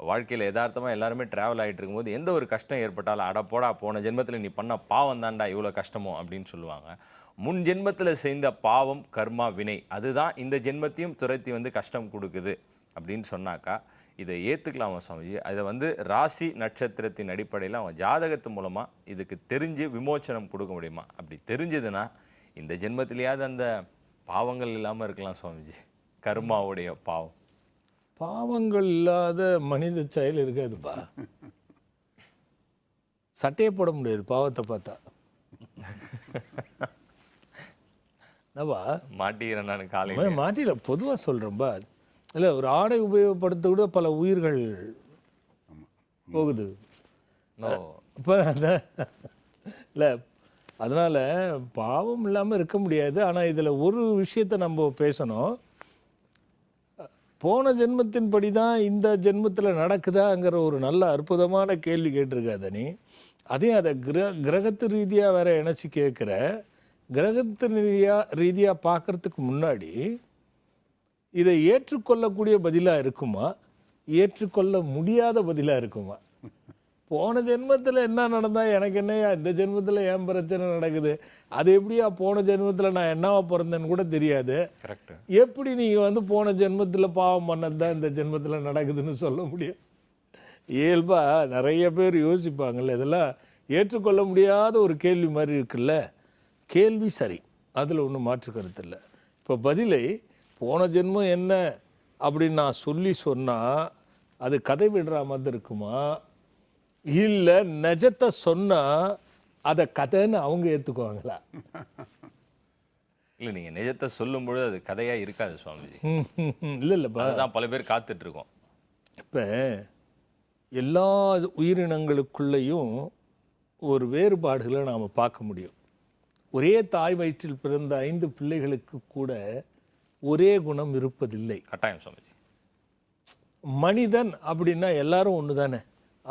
வாழ்க்கையில் யதார்த்தமாக எல்லாருமே ட்ராவல் ஆகிட்டு இருக்கும்போது எந்த ஒரு கஷ்டம் ஏற்பட்டாலும் அட போடா போன ஜென்மத்தில் நீ பண்ண பாவம் தாண்டா இவ்வளோ கஷ்டமோ அப்படின்னு சொல்லுவாங்க. முன் ஜென்மத்தில் செய்த பாவம் கர்மா வினை அதுதான் இந்த ஜென்மத்தையும் துரத்தி வந்து கஷ்டம் கொடுக்குது அப்படின்னு சொன்னாக்கா இதை ஏற்றுக்கலாமா சுவாமிஜி. அதை வந்து ராசி நட்சத்திரத்தின் அடிப்படையில் அவன் ஜாதகத்து மூலமாக இதுக்கு தெரிஞ்சு விமோச்சனம் கொடுக்க முடியுமா? அப்படி தெரிஞ்சதுன்னா இந்த ஜென்மத்திலேயாவது அந்த பாவங்கள் இல்லாமல் இருக்கலாம் சுவாமிஜி. கர்மாவுடைய பாவம். பாவங்கள் இல்லாத மனித செயல் இருக்காதுப்பா. சட்டையே போட முடியாது பாவத்தை பார்த்தா. என்னப்பா? மாட்டிக்கிறேன் நான் காலையில். மாட்டில பொதுவாக சொல்கிறேன்பா இல்லை ஒரு ஆடை உபயோகப்படுத்த கூட பல உயிர்கள் போகுது. இப்போ இல்லை அதனால் பாவம் இல்லாமல் இருக்க முடியாது. ஆனால் இதில் ஒரு விஷயத்தை நம்ம பேசணும். போன ஜென்மத்தின்படி தான் இந்த ஜென்மத்தில் நடக்குதாங்கிற ஒரு நல்ல அற்புதமான கேள்வி கேட்டிருக்காத நீ. அதையும் அதை கிர கிரகத்து ரீதியாக வேற இணைச்சி கேட்குற கிரகத்து ரீதியாக ரீதியாக பார்க்கறதுக்கு முன்னாடி இதை ஏற்றுக்கொள்ளக்கூடிய பதிலாக இருக்குமா? ஏற்றுக்கொள்ள முடியாத பதிலாக இருக்குமா? போன ஜென்மத்தில் என்ன நடந்தா எனக்கு என்னையா இந்த ஜென்மத்தில் ஏன் பிரச்சனை நடக்குது? அது எப்படியா போன ஜென்மத்தில் நான் என்னவா பிறந்தேன்னு கூட தெரியாது. கரெக்ட் எப்படி நீங்கள் வந்து போன ஜென்மத்தில் பாவம் பண்ணது தான் இந்த ஜென்மத்தில் நடக்குதுன்னு சொல்ல முடியும்? இயல்பா நிறைய பேர் யோசிப்பாங்கல்ல இதெல்லாம் ஏற்றுக்கொள்ள முடியாத ஒரு கேள்வி மாதிரி இருக்குல்ல? கேள்வி சரி அதில் ஒன்றும் மாற்று கருத்து இல்லை. இப்போ பதிலை போன ஜென்மம் என்ன அப்படின்னு நான் சொல்லி சொன்னால் அது கதை விடுற மாதிரி இருக்குமா? இல்லை நிஜத்தை சொன்னால் அதை கதைன்னு அவங்க ஏற்றுக்குவாங்களா இல்லை நீங்கள் நிஜத்தை சொல்லும்பொழுது அது கதையாக இருக்காது சுவாமிஜி. இல்லை இல்லைப்பா அதுதான் பல பேர் காத்துட்டு இருக்கோம் இப்போ எல்லா உயிரினங்களுக்குள்ளேயும் ஒரு வேறுபாடுகளை நாம் பார்க்க முடியும். ஒரே தாய் வயிற்றில் பிறந்த ஐந்து பிள்ளைகளுக்கு கூட ஒரே குணம் இருப்பதில்லை. கட்டாயம் சுவாமிஜி. மனிதன் அப்படின்னா எல்லாரும் ஒன்று தானே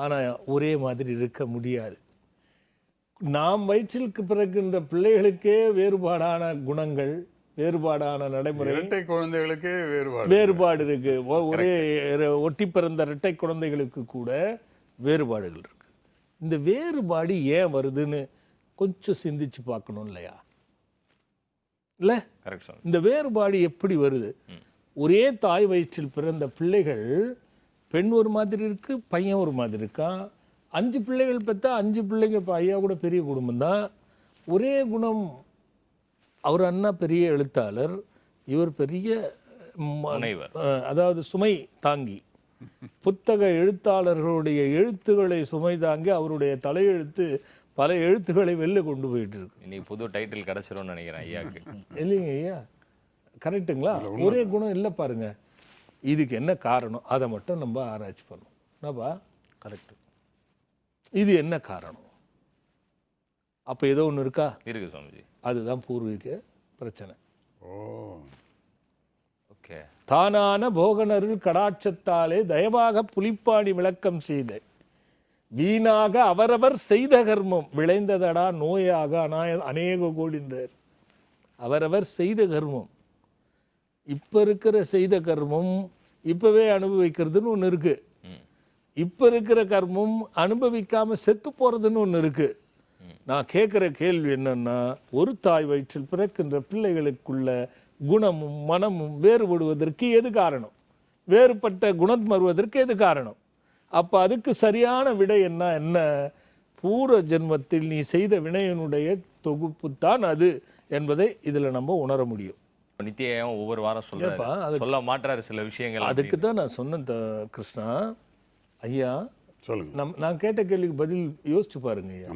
ஆனால் ஒரே மாதிரி இருக்க முடியாது. நாம் வயிற்றிற்கு பிறக்கின்ற பிள்ளைகளுக்கே வேறுபாடான குணங்கள் வேறுபாடான நடைமுறை இரட்டை குழந்தைகளுக்கே வேறுபாடு. வேறுபாடு இருக்கு. ஒரே ஒட்டி பிறந்த இரட்டை குழந்தைகளுக்கு கூட வேறுபாடுகள் இருக்கு. இந்த வேறுபாடு ஏன் வருதுன்னு கொஞ்சம் சிந்திச்சு பார்க்கணும் இல்லையா? இல்ல? இந்த வேறுபாடு எப்படி வருது? ஒரே தாய் வயிற்றில் பிறந்த பிள்ளைகள் பெண் ஒரு மாதிரி இருக்கு பையன் ஒரு மாதிரி இருக்கான் அஞ்சு பிள்ளைகள் பெற்றா அஞ்சு பிள்ளைங்க இப்போ ஐயா கூட பெரிய குடும்பம் தான். ஒரே குணம் அவர் அண்ணா பெரிய எழுத்தாளர் இவர் பெரிய முனைவர். அதாவது சுமை தாங்கி. புத்தக எழுத்தாளர்களுடைய எழுத்துக்களை சுமை தாங்கி அவருடைய தலையெழுத்து பல எழுத்துக்களை வெளில கொண்டு போயிட்டு இருக்கு. இன்னைக்கு புது டைட்டில் கிடைச்சிரும்னு நினைக்கிறேன் ஐயாக்கு. இல்லைங்க ஐயா கரெக்ட்டுங்களா? ஒரே குணம் இல்லை பாருங்க. இதுக்கு என்ன காரணம்? அதை மட்டும் நம்ம ஆராய்ச்சி பண்ணணும் என்னப்பா? கரெக்ட். இது என்ன காரணம்? அப்போ ஏதோ ஒன்று இருக்கா? இருக்கு சுவாமிஜி. அதுதான் பூர்வீக பிரச்சனை. ஓ. ஓகே. தானான போகனருள் கடாட்சத்தாலே தயவாக புலிப்பாணி விளக்கம் செய்த வீணாக அவரவர் செய்த கர்மம் விளைந்ததடா நோயாக அநாய அநேக கோடின்றார். அவரவர் செய்த கர்மம் இப்போ இருக்கிற செய்த கர்மம் இப்போவே அனுபவிக்கிறதுன்னு ஒன்று இருக்குது இப்போ இருக்கிற கர்மம் அனுபவிக்காமல் செத்து போகிறதுன்னு ஒன்று இருக்குது நான் கேட்குற கேள்வி என்னென்னா ஒரு தாய் வயிற்றில் பிறக்கின்ற பிள்ளைகளுக்குள்ள குணமும் மனமும் வேறுபடுவதற்கு எது காரணம்? வேறுபட்ட குணம் வருவதற்கு எது காரணம்? அப்போ அதுக்கு சரியான விடை என்ன? என்ன? பூர்வ ஜென்மத்தில் நீ செய்த வினையினுடைய தொகுப்பு தான் அது என்பதை இதில் நம்ம உணர முடியும். நித்தியம் ஒவ்வொரு வாரம் சொல்றாரு. சொல்ல மாட்டாரு சில விஷயங்கள் அதுக்கு தான் நான் சொன்னேன் த- கிருஷ்ணா. ஐயா சொல்லுங்க. நம் நான் கேட்ட கேள்விக்கு பதில் யோசிச்சு பாருங்க ஐயா.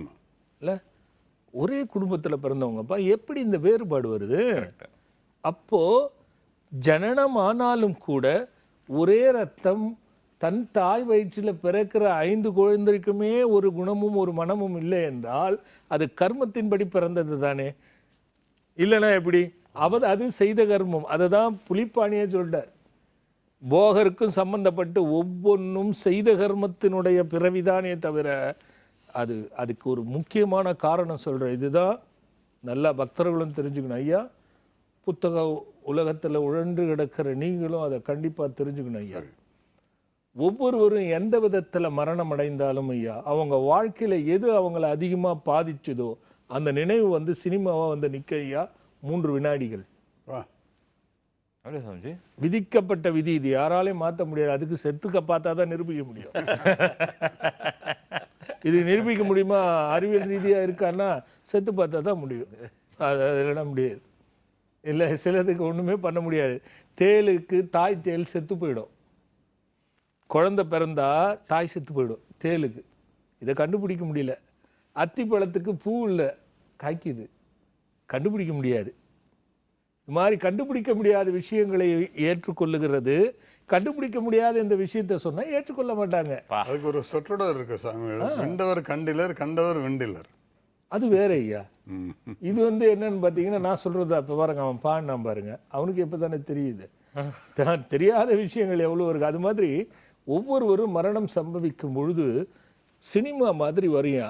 இல்லை ஒரே குடும்பத்தில் பிறந்தவங்கப்பா எப்படி இந்த வேறுபாடு வருது? அப்போ ஜனனம் ஆனாலும் கூட ஒரே ரத்தம் தன் தாய் வயிற்றில் பிறக்கிற ஐந்து குழந்தைக்குமே ஒரு குணமும் ஒரு மனமும் இல்லை என்றால் அது கர்மத்தின்படி பிறந்தது தானே இல்லைன்னா எப்படி? அவர் அது செய்த கர்மம். அதை தான் புலிப்பாணியே சொல்லிட்டார் போகருக்கும் சம்பந்தப்பட்டு ஒவ்வொன்றும் செய்த கர்மத்தினுடைய பிறவிதானே தவிர அது அதுக்கு ஒரு முக்கியமான காரணம் சொல்கிறேன் இதுதான் நல்லா பக்தர்களும் தெரிஞ்சுக்கணும். ஐயா புத்தக உலகத்தில் உழன்று கிடக்கிற நீங்களும் அதை கண்டிப்பாக தெரிஞ்சுக்கணும் ஐயா. ஒவ்வொருவரும் எந்த விதத்துல மரணம் அடைந்தாலும் ஐயா அவங்க வாழ்க்கையில எது அவங்கள அதிகமா பாதிச்சதோ அந்த நினைவு வந்து சினிமாவா வந்து நிக்க ஐயா. மூன்று வினாடிகள். விதிக்கப்பட்ட விதி இது. யாராலையும் மாற்ற முடியாது. அதுக்கு செத்துக்க பார்த்தா தான் நிரூபிக்க முடியும். இது நிரூபிக்க முடியுமா? அறிவியல் ரீதியா இருக்கான்னா செத்து பார்த்தா தான் முடியும். அது அதெல்லாம் முடியாது. இல்லை சிலதுக்கு ஒண்ணுமே பண்ண முடியாது. தேளுக்கு தாய் தேள் செத்து போயிடும். குழந்தை பிறந்தா தாய் செத்து போயிடும் தேளுக்கு. இதை கண்டுபிடிக்க முடியல. அத்திப்பழத்துக்கு பூ இல்லை. காய்க்குது. கண்டுபிடிக்க முடியாது. இது மாதிரி கண்டுபிடிக்க முடியாத விஷயங்களை ஏற்றுக்கொள்ளுகிறது. கண்டுபிடிக்க முடியாத இந்த விஷயத்தை சொன்னா ஏற்றுக்கொள்ள மாட்டாங்க. அதுக்கு ஒரு சொற்றொடர் இருக்கு சாமி. விண்டவர் கண்டிலர் கண்டவர் வெண்டிலர். அது வேற ஐயா. இது வந்து என்னன்னு பார்த்தீங்கன்னா நான் சொல்றது அப்போ பாருங்க அவன் பாடினான் பாருங்க. அவனுக்கு இப்போ தானே தெரியுது. தான் தெரியாத விஷயங்கள் எவ்வளோ இருக்கு. அது மாதிரி ஒவ்வொருவரும் மரணம் சம்பவிக்கும் பொழுது சினிமா மாதிரி வரையா.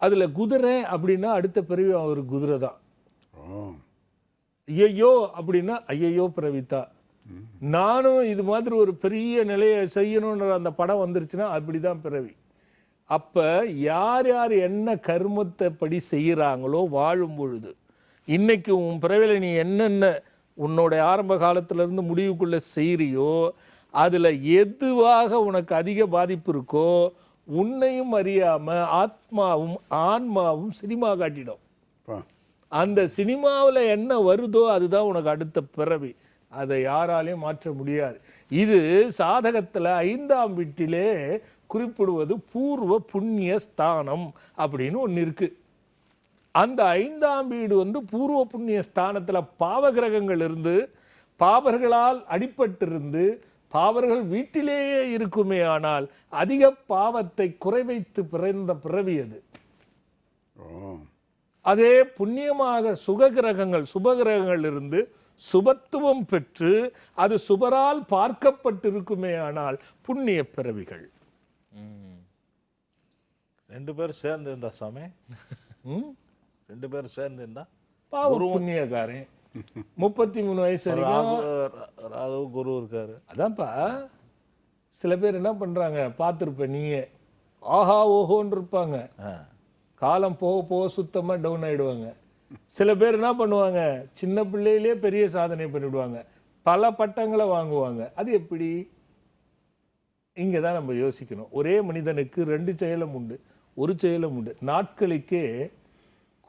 அதுல குதிரை அப்படின்னா அடுத்த பிறவி அவன் ஒரு குதிரை தான் ஓ ஐயையோ அப்படின்னா ஐயையோ பிரவித்தா நானும் இது மாதிரி ஒரு பெரிய நிலையை செய்யணுன்ற அந்த படம் வந்துருச்சுன்னா அப்படிதான் பிறவி. அப்ப யார் யார் என்ன கர்மத்தை படி செய்கிறாங்களோ வாழும் பொழுது இன்னைக்கு உன் பிறவில நீ என்னென்ன உன்னோட ஆரம்ப காலத்துலேருந்து முடிவுக்குள்ள செய்கிறியோ அதில் எதுவாக உனக்கு அதிக பாதிப்பு இருக்கோ உன்னையும் அறியாமல் ஆத்மாவும் ஆன்மாவும் சினிமா காட்டிடும். அந்த சினிமாவில் என்ன வருதோ அதுதான் உனக்கு அடுத்த பிறவி. அதை யாராலையும் மாற்ற முடியாது. இது சாதகத்தில் ஐந்தாம் வீட்டிலே குறிப்பிடுவது பூர்வ புண்ணிய ஸ்தானம் அப்படின்னு ஒன்று இருக்குது அந்த ஐந்தாம் வீடு வந்து பூர்வ புண்ணிய ஸ்தானத்தில் பாவகிரகங்கள் இருந்து பாவர்களால் அடிபட்டிருந்து பாவர்கள் வீட்டிலேயே இருக்குமே ஆனால் அதிக பாவத்தை குறைவைத்து பிறந்த பிறவி அது. அதே புண்ணியமாக சுககிரகங்கள் சுபகிரகங்கள் இருந்து சுபத்துவம் பெற்று அது சுபரால் பார்க்கப்பட்டிருக்குமே ஆனால் புண்ணிய பிறவிகள். ரெண்டு பேரும் சேர்ந்து இருந்தா சாமி? ரெண்டு பேரும் சேர்ந்து இருந்தா பாவ புண்ணியக்காரன். முப்பத்தி மூணு வயசு ராகு குரு இருக்காரு. அதான்ப்பா. சில பேர் என்ன பண்றாங்க? பார்த்துருப்ப நீயே. ஆஹா ஓஹோன்னு இருப்பாங்க. காலம் போக போக சுத்தமாக டவுன் ஆகிடுவாங்க சில பேர் என்ன பண்ணுவாங்க? சின்ன பிள்ளையிலே பெரிய சாதனை பண்ணிடுவாங்க. பல பட்டங்களை வாங்குவாங்க. அது எப்படி? இங்கே தான் நம்ம யோசிக்கணும். ஒரே மனிதனுக்கு ரெண்டு செயலும் உண்டு. ஒரு செயலும் உண்டு. நாட்களுக்கே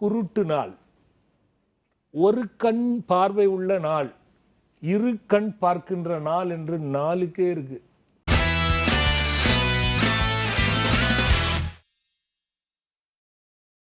குருட்டு நாள். ஒரு கண் பார்வை உள்ள நாள். இரு கண் பார்க்கின்ற நாள் என்று நாளுக்கே இருக்குது